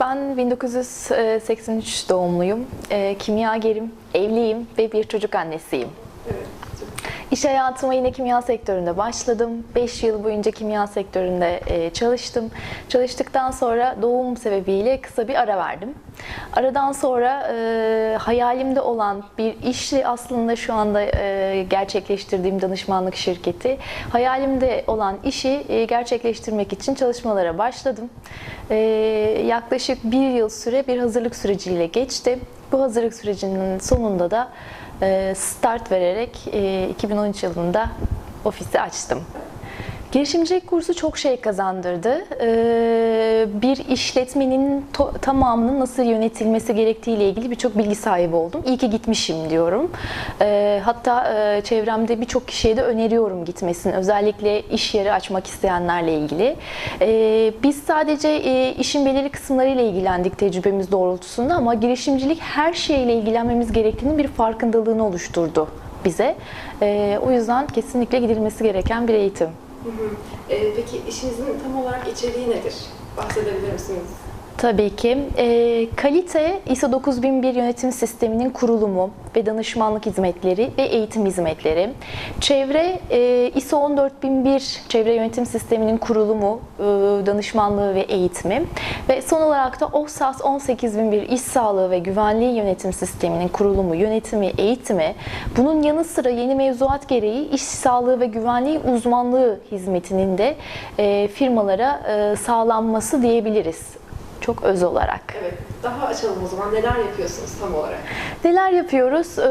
Ben 1983 doğumluyum. E, kimyagerim, evliyim ve bir çocuk annesiyim. Evet. İş hayatıma yine kimya sektöründe başladım. 5 yıl boyunca kimya sektöründe e, çalıştım. Çalıştıktan sonra doğum sebebiyle kısa bir ara verdim. Aradan sonra e, hayalimde olan bir işi aslında şu anda e, gerçekleştirdiğim danışmanlık şirketi. Hayalimde olan işi e, gerçekleştirmek için çalışmalara başladım. E, yaklaşık bir yıl süre bir hazırlık süreciyle geçti. Bu hazırlık sürecinin sonunda da start vererek e, 2013 yılında ofisi açtım. Girişimcilik kursu çok şey kazandırdı. Ee, Bir işletmenin tamamının nasıl yönetilmesi gerektiği ile ilgili birçok bilgi sahibi oldum. İyi ki gitmişim diyorum. Ee, Hatta e, çevremde birçok kişiye de öneriyorum gitmesini. Özellikle iş yeri açmak isteyenlerle ilgili. Ee, Biz sadece e, işin belirli kısımlarıyla ilgilendik tecrübemiz doğrultusunda ama girişimcilik her şeyle ilgilenmemiz gerektiğinin bir farkındalığını oluşturdu bize. O yüzden kesinlikle gidilmesi gereken bir eğitim. Hı hı. Ee, peki işinizin tam olarak içeriği nedir? Bahsedebilir misiniz? Tabii ki. E, kalite ISO 9001 yönetim sisteminin kurulumu ve danışmanlık hizmetleri ve eğitim hizmetleri. Çevre e, ISO 14001 çevre yönetim sisteminin kurulumu, e, danışmanlığı ve eğitimi. Ve son olarak da OHSAS 18001 iş sağlığı ve güvenliği yönetim sisteminin kurulumu, yönetimi, eğitimi. Bunun yanı sıra yeni mevzuat gereği iş sağlığı ve güvenliği uzmanlığı hizmetinin de e, firmalara e, sağlanması diyebiliriz. Çok öz olarak. Evet. Daha açalım o zaman. Neler yapıyorsunuz tam olarak? Neler yapıyoruz? Ee,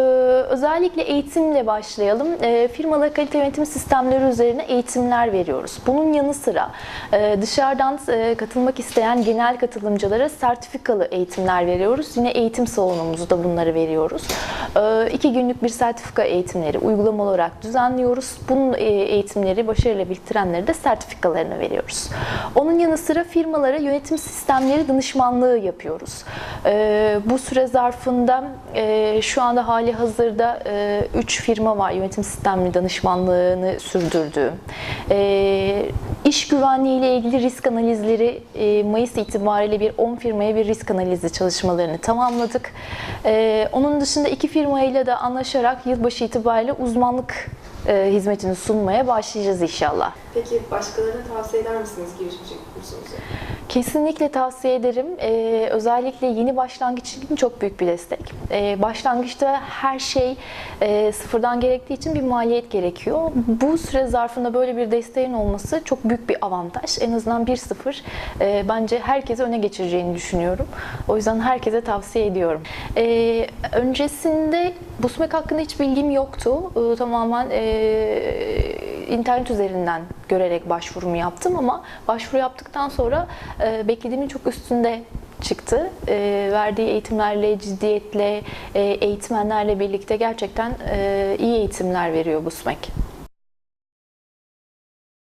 özellikle eğitimle başlayalım. Ee, firmalara kalite yönetim sistemleri üzerine eğitimler veriyoruz. Bunun yanı sıra e, dışarıdan e, katılmak isteyen genel katılımcılara sertifikalı eğitimler veriyoruz. Yine eğitim salonumuzda bunları veriyoruz. Ee, iki günlük bir sertifika eğitimleri uygulamalı olarak düzenliyoruz. Bunun e, eğitimleri başarıyla bitirenlere de sertifikalarını veriyoruz. Onun yanı sıra firmalara yönetim sistemleri danışmanlığı yapıyoruz. Ee, bu süre zarfında e, şu anda hali hazırda 3 firma var yönetim sistemli danışmanlığını sürdürdüğüm. Ee, iş güvenliği ile ilgili risk analizleri e, Mayıs itibariyle bir 10 firmaya bir risk analizi çalışmalarını tamamladık. Ee, onun dışında iki firmayla da anlaşarak yılbaşı itibariyle uzmanlık e, hizmetini sunmaya başlayacağız inşallah. Peki başkalarına tavsiye eder misiniz girişimcilik kursunuzu? Kesinlikle tavsiye ederim. Ee, özellikle yeni başlangıç için çok büyük bir destek. Ee, başlangıçta her şey e, sıfırdan gerektiği için bir maliyet gerekiyor. Bu süre zarfında böyle bir desteğin olması çok büyük bir avantaj. En azından bir sıfır e, bence herkese öne geçireceğini düşünüyorum. O yüzden herkese tavsiye ediyorum. Ee, öncesinde Busmek hakkında hiç bilgim yoktu. Ee, tamamen e, internet üzerinden görerek başvurumu yaptım ama başvuru yaptıktan sonra e, beklediğimin çok üstünde çıktı. E, verdiği eğitimlerle, ciddiyetle, e, eğitmenlerle birlikte gerçekten e, iyi eğitimler veriyor BUSMEK.